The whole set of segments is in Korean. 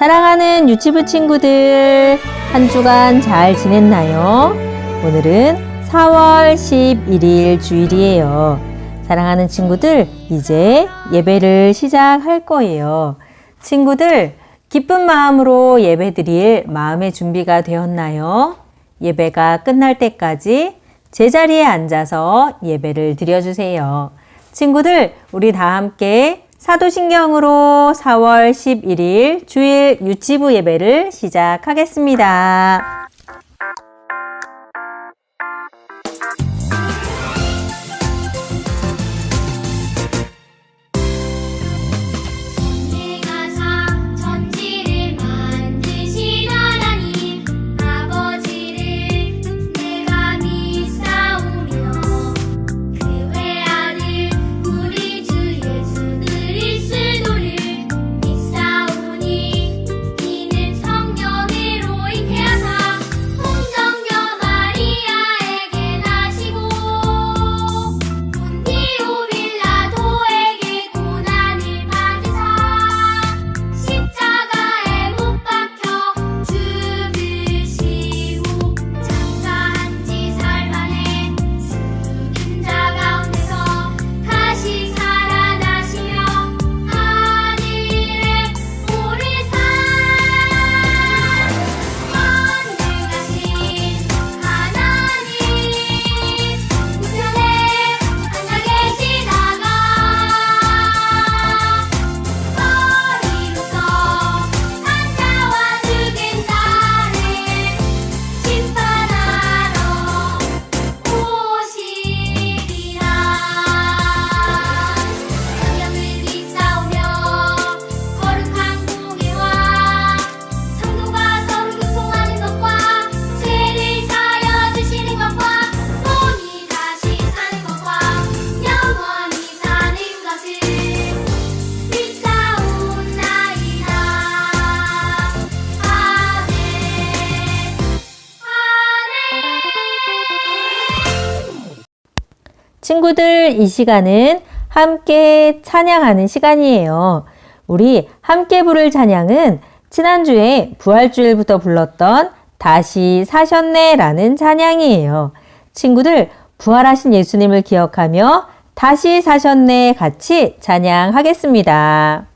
사랑하는 유치부 친구들, 한 주간 잘 지냈나요? 오늘은 4월 11일 주일이에요. 사랑하는 친구들, 이제 예배를 시작할 거예요. 친구들, 기쁜 마음으로 예배 드릴 마음의 준비가 되었나요? 예배가 끝날 때까지 제자리에 앉아서 예배를 드려주세요. 친구들, 우리 다 함께 사도신경으로 4월 11일 주일 유치부 예배를 시작하겠습니다. 친구들, 이 시간은 함께 찬양하는 시간이에요. 우리 함께 부를 찬양은 지난주에 부활주일부터 불렀던 다시 사셨네 라는 찬양이에요. 친구들, 부활하신 예수님을 기억하며 다시 사셨네 같이 찬양하겠습니다.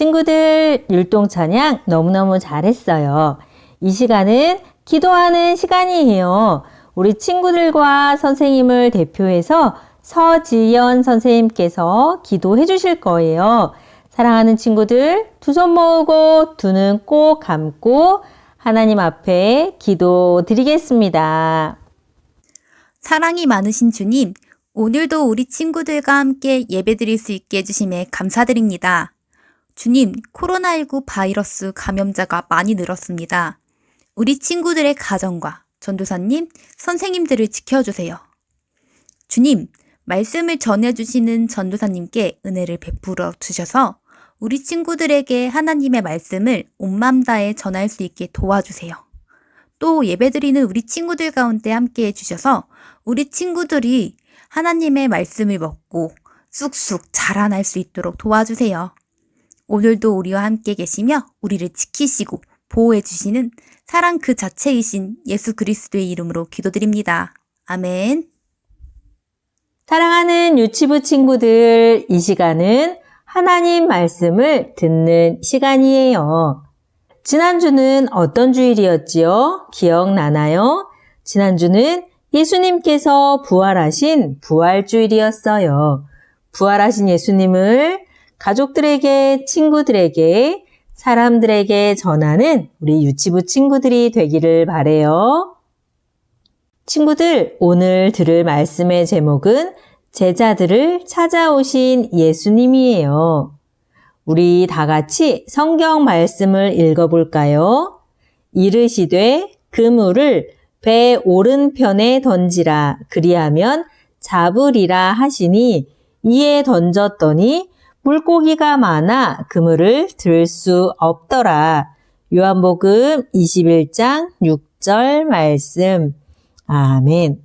친구들 율동 찬양 너무너무 잘했어요. 이 시간은 기도하는 시간이에요. 우리 친구들과 선생님을 대표해서 서지연 선생님께서 기도해 주실 거예요. 사랑하는 친구들, 두 손 모으고 두 눈 꼭 감고 하나님 앞에 기도 드리겠습니다. 사랑이 많으신 주님, 오늘도 우리 친구들과 함께 예배 드릴 수 있게 해주심에 감사드립니다. 주님, 코로나19 바이러스 감염자가 많이 늘었습니다. 우리 친구들의 가정과 전도사님, 선생님들을 지켜주세요. 주님, 말씀을 전해주시는 전도사님께 은혜를 베풀어 주셔서 우리 친구들에게 하나님의 말씀을 온맘 다해 전할 수 있게 도와주세요. 또 예배드리는 우리 친구들 가운데 함께 해주셔서 우리 친구들이 하나님의 말씀을 먹고 쑥쑥 자라날 수 있도록 도와주세요. 오늘도 우리와 함께 계시며 우리를 지키시고 보호해 주시는 사랑 그 자체이신 예수 그리스도의 이름으로 기도드립니다. 아멘. 사랑하는 유치부 친구들, 이 시간은 하나님 말씀을 듣는 시간이에요. 지난주는 어떤 주일이었지요? 기억나나요? 지난주는 예수님께서 부활하신 부활주일이었어요. 부활하신 예수님을 가족들에게, 친구들에게, 사람들에게 전하는 우리 유치부 친구들이 되기를 바래요. 친구들, 오늘 들을 말씀의 제목은 제자들을 찾아오신 예수님이에요. 우리 다 같이 성경 말씀을 읽어볼까요? 이르시되 그물을 배 오른편에 던지라 그리하면 잡으리라 하시니 이에 던졌더니 물고기가 많아 그물을 들 수 없더라. 요한복음 21장 6절 말씀. 아멘.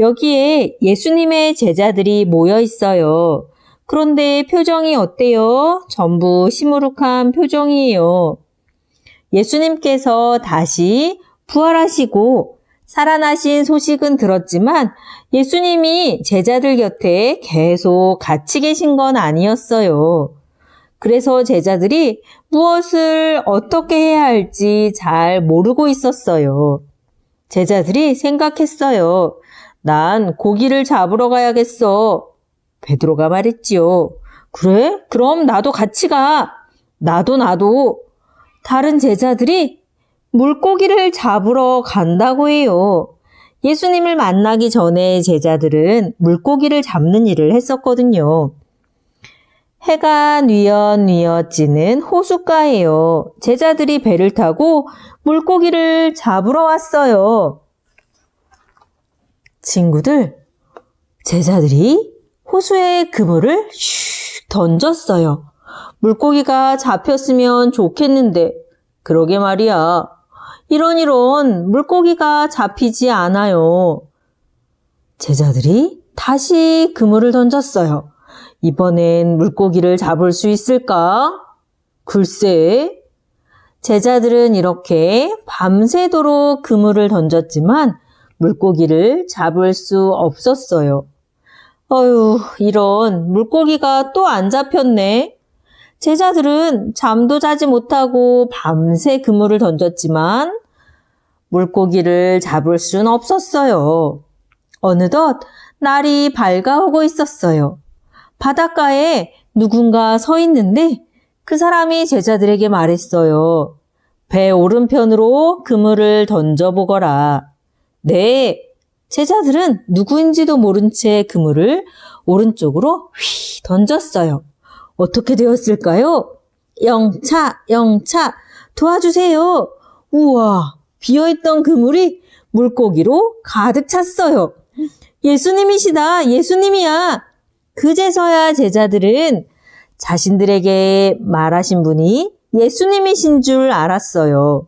여기에 예수님의 제자들이 모여 있어요. 그런데 표정이 어때요? 전부 시무룩한 표정이에요. 예수님께서 다시 부활하시고 살아나신 소식은 들었지만 예수님이 제자들 곁에 계속 같이 계신 건 아니었어요. 그래서 제자들이 무엇을 어떻게 해야 할지 잘 모르고 있었어요. 제자들이 생각했어요. 난 고기를 잡으러 가야겠어. 베드로가 말했지요. 그래? 그럼 나도 같이 가. 나도 나도. 다른 제자들이 물고기를 잡으러 간다고 해요. 예수님을 만나기 전에 제자들은 물고기를 잡는 일을 했었거든요. 해가 뉘엿뉘엿 지는 호숫가예요. 제자들이 배를 타고 물고기를 잡으러 왔어요. 친구들, 제자들이 호수에 그물을 슉 던졌어요. 물고기가 잡혔으면 좋겠는데, 그러게 말이야. 이런 이런 물고기가 잡히지 않아요. 제자들이 다시 그물을 던졌어요. 이번엔 물고기를 잡을 수 있을까? 글쎄. 제자들은 이렇게 밤새도록 그물을 던졌지만 물고기를 잡을 수 없었어요. 어휴, 이런 물고기가 또 안 잡혔네. 제자들은 잠도 자지 못하고 밤새 그물을 던졌지만 물고기를 잡을 순 없었어요. 어느덧 날이 밝아오고 있었어요. 바닷가에 누군가 서 있는데 그 사람이 제자들에게 말했어요. 배 오른편으로 그물을 던져보거라. 네. 제자들은 누구인지도 모른 채 그물을 오른쪽으로 휘 던졌어요. 어떻게 되었을까요? 영차, 영차, 도와주세요. 우와, 비어있던 그물이 물고기로 가득 찼어요. 예수님이시다, 예수님이야. 그제서야 제자들은 자신들에게 말하신 분이 예수님이신 줄 알았어요.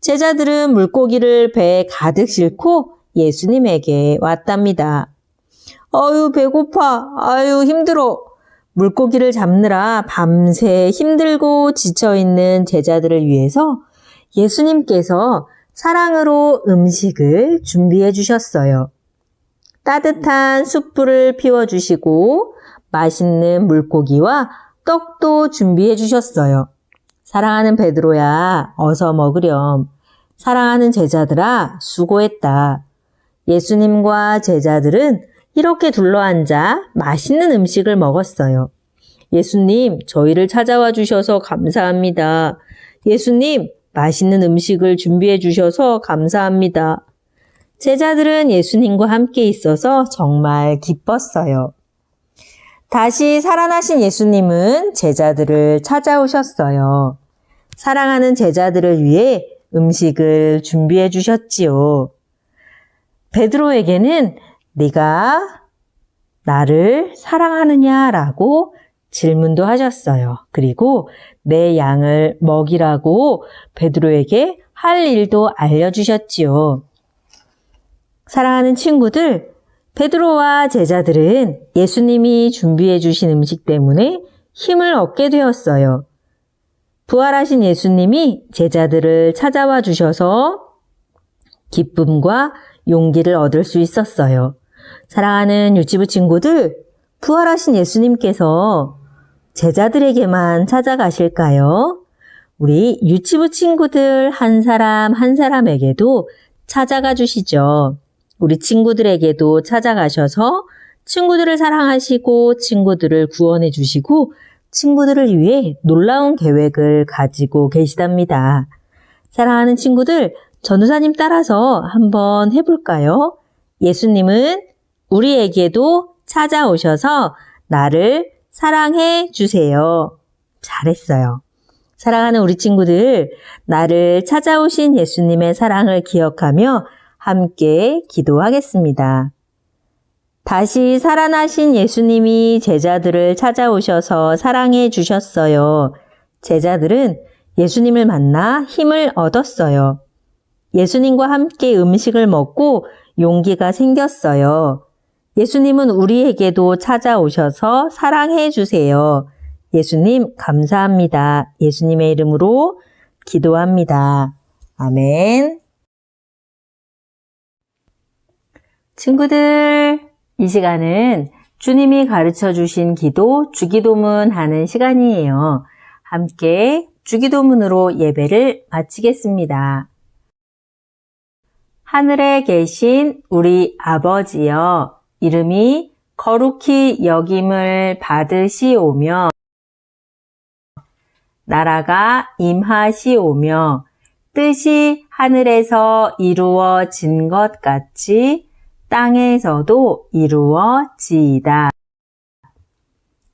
제자들은 물고기를 배에 가득 싣고 예수님에게 왔답니다. 아유, 배고파. 아유, 힘들어. 물고기를 잡느라 밤새 힘들고 지쳐있는 제자들을 위해서 예수님께서 사랑으로 음식을 준비해 주셨어요. 따뜻한 숯불을 피워 주시고 맛있는 물고기와 떡도 준비해 주셨어요. 사랑하는 베드로야, 어서 먹으렴. 사랑하는 제자들아, 수고했다. 예수님과 제자들은 이렇게 둘러앉아 맛있는 음식을 먹었어요. 예수님, 저희를 찾아와 주셔서 감사합니다. 예수님, 맛있는 음식을 준비해 주셔서 감사합니다. 제자들은 예수님과 함께 있어서 정말 기뻤어요. 다시 살아나신 예수님은 제자들을 찾아오셨어요. 사랑하는 제자들을 위해 음식을 준비해 주셨지요. 베드로에게는 네가 나를 사랑하느냐라고 질문도 하셨어요. 그리고 내 양을 먹이라고 베드로에게 할 일도 알려주셨지요. 사랑하는 친구들, 베드로와 제자들은 예수님이 준비해 주신 음식 때문에 힘을 얻게 되었어요. 부활하신 예수님이 제자들을 찾아와 주셔서 기쁨과 용기를 얻을 수 있었어요. 사랑하는 유치부 친구들, 부활하신 예수님께서 제자들에게만 찾아가실까요? 우리 유치부 친구들 한 사람 한 사람에게도 찾아가 주시죠. 우리 친구들에게도 찾아가셔서 친구들을 사랑하시고 친구들을 구원해 주시고 친구들을 위해 놀라운 계획을 가지고 계시답니다. 사랑하는 친구들, 전우사님 따라서 한번 해볼까요? 예수님은 우리에게도 찾아오셔서 나를 사랑해 주세요. 잘했어요. 사랑하는 우리 친구들, 나를 찾아오신 예수님의 사랑을 기억하며 함께 기도하겠습니다. 다시 살아나신 예수님이 제자들을 찾아오셔서 사랑해 주셨어요. 제자들은 예수님을 만나 힘을 얻었어요. 예수님과 함께 음식을 먹고 용기가 생겼어요. 예수님은 우리에게도 찾아오셔서 사랑해 주세요. 예수님, 감사합니다. 예수님의 이름으로 기도합니다. 아멘. 친구들, 이 시간은 주님이 가르쳐 주신 기도, 주기도문 하는 시간이에요. 함께 주기도문으로 예배를 마치겠습니다. 하늘에 계신 우리 아버지여, 이름이 거룩히 여김을 받으시오며, 나라가 임하시오며, 뜻이 하늘에서 이루어진 것 같이 땅에서도 이루어지이다.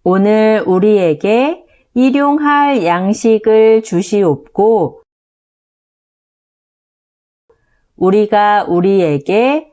오늘 우리에게 일용할 양식을 주시옵고, 우리가 우리에게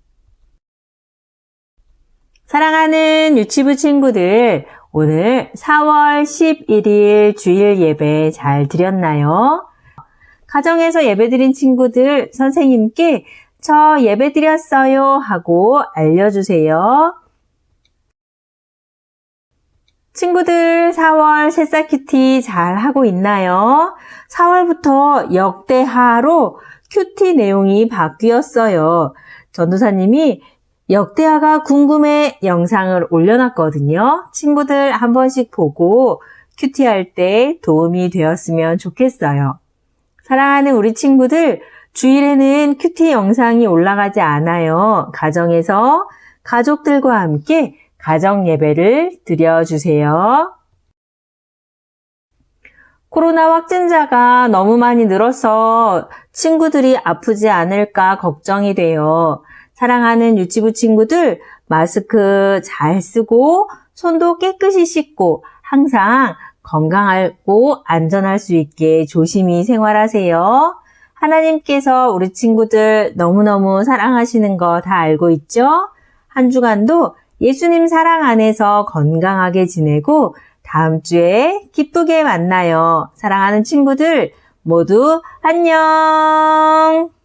사랑하는 유치부 친구들, 오늘 4월 11일 주일 예배 잘 드렸나요? 가정에서 예배 드린 친구들, 선생님께 저 예배 드렸어요 하고 알려주세요. 친구들 4월 새싹 큐티 잘 하고 있나요? 4월부터 역대하로 큐티 내용이 바뀌었어요. 전도사님이 역대하가 궁금해 영상을 올려놨거든요. 친구들 한 번씩 보고 큐티 할 때 도움이 되었으면 좋겠어요. 사랑하는 우리 친구들, 주일에는 큐티 영상이 올라가지 않아요. 가정에서 가족들과 함께 가정 예배를 드려주세요. 코로나 확진자가 너무 많이 늘어서 친구들이 아프지 않을까 걱정이 돼요. 사랑하는 유치부 친구들, 마스크 잘 쓰고, 손도 깨끗이 씻고, 항상 건강하고 안전할 수 있게 조심히 생활하세요. 하나님께서 우리 친구들 너무너무 사랑하시는 거 다 알고 있죠? 한 주간도 예수님 사랑 안에서 건강하게 지내고 다음 주에 기쁘게 만나요. 사랑하는 친구들 모두 안녕!